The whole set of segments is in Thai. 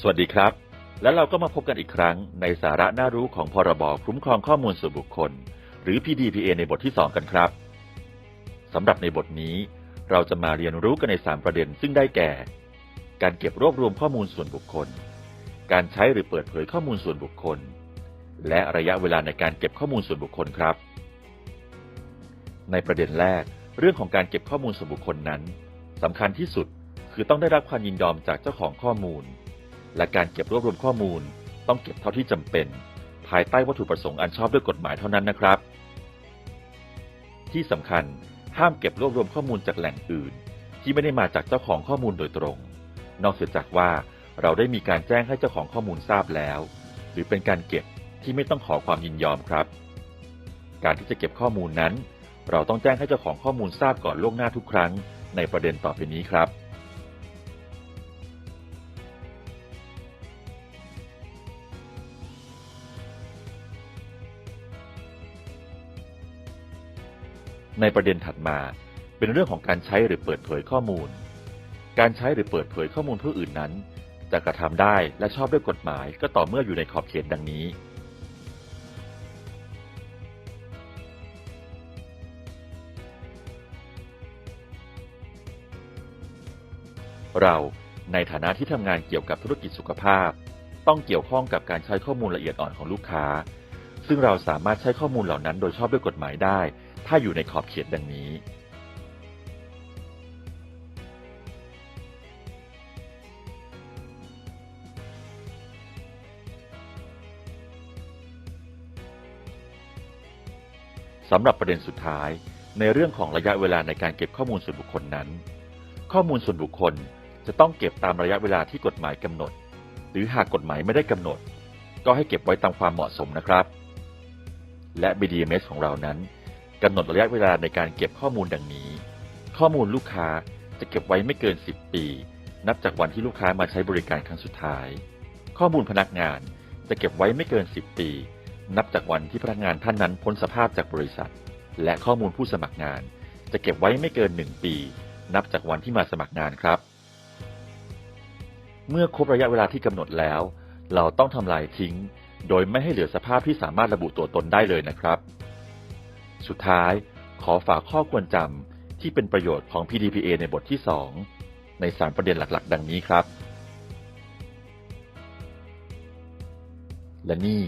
สวัสดีครับ และเราก็มาพบกันอีกครั้งในสาระน่ารู้ของพรบคุ้มครองข้อมูลส่วนบุคคล หรือ PDPA ในบทที่ 2 กันครับสำหรับในบทนี้ เราจะมาเรียนรู้กันใน 3 ประเด็น ซึ่งได้แก่ การเก็บรวบรวมข้อมูลส่วนบุคคล การใช้หรือเปิดเผยข้อมูลส่วนบุคคล และระยะเวลาในการเก็บข้อมูลส่วนบุคคลครับ ในประเด็นแรก เรื่องของการเก็บข้อมูลส่วนบุคคลนั้นสำคัญที่สุดคือต้องได้รับความยินยอมจากเจ้าของข้อมูล และการเก็บรวบรวมข้อมูล ต้องเก็บเท่าที่จำเป็น ภายใต้วัตถุประสงค์อันชอบด้วยกฎหมายเท่านั้นนะครับ ที่สำคัญห้ามเก็บรวบรวมข้อมูลจากแหล่งอื่น ที่ไม่ได้มาจากเจ้าของข้อมูลโดยตรง นอกเสียจากว่าเราได้มีการแจ้งให้เจ้าของข้อมูลทราบแล้ว หรือเป็นการเก็บที่ไม่ต้องขอความยินยอมครับ การที่จะเก็บข้อมูลนั้น เราต้องแจ้งให้เจ้าของข้อมูลทราบก่อนล่วงหน้าทุกครั้ง ในประเด็นต่อไปนี้ครับ ในประเด็นถัดมา เป็นเรื่องของการใช้หรือเปิดเผยข้อมูล การใช้หรือเปิดเผยข้อมูลผู้อื่นนั้น จะกระทำได้และชอบด้วยกฎหมายก็ต่อเมื่ออยู่ในขอบเขตดังนี้ เราในฐานะที่ทำงานเกี่ยวกับธุรกิจสุขภาพ ต้องเกี่ยวข้องกับการใช้ข้อมูลละเอียดอ่อนของลูกค้า ซึ่งเราสามารถใช้ข้อมูลเหล่านั้นโดยชอบด้วยกฎหมายได้ ถ้าอยู่ในขอบเขตดังนี้ สำหรับประเด็นสุดท้าย ในเรื่องของระยะเวลาในการเก็บข้อมูลส่วนบุคคลนั้น ข้อมูลส่วนบุคคลจะต้องเก็บตามระยะเวลาที่กฎหมายกำหนด หรือหากกฎหมายไม่ได้กำหนด ก็ให้เก็บไว้ตามความเหมาะสมนะครับ และ BDMS ของเรานั้น กำหนดระยะเวลาในการเก็บข้อมูลดังนี้ ข้อมูลลูกค้าจะเก็บไว้ไม่เกิน 10 ปี นับจากวันที่ลูกค้ามาใช้บริการครั้งสุดท้าย ข้อมูลพนักงานจะเก็บไว้ไม่เกิน 10 ปี นับจากวันที่พนักงานท่านนั้นพ้นสภาพจากบริษัท และข้อมูลผู้สมัครงาน จะเก็บไว้ไม่เกิน 1 ปี นับจากวันที่มาสมัครงานครับ เมื่อครบระยะเวลาที่กำหนดแล้ว เราต้องทำลายทิ้ง โดยไม่ให้เหลือสภาพที่สามารถระบุตัวตนได้เลยนะครับ สุดท้าย ขอฝากข้อควรจำที่เป็นประโยชน์ของ PDPA ในบทที่ 2 ใน 3 ประเด็นหลักๆ ดังนี้ครับ และนี่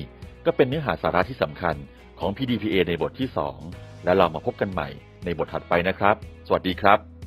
ก็เป็นเนื้อหาสาระที่สำคัญของ PDPA ในบทที่ 2 และเรามาพบกันใหม่ในบทถัดไปนะครับ สวัสดีครับ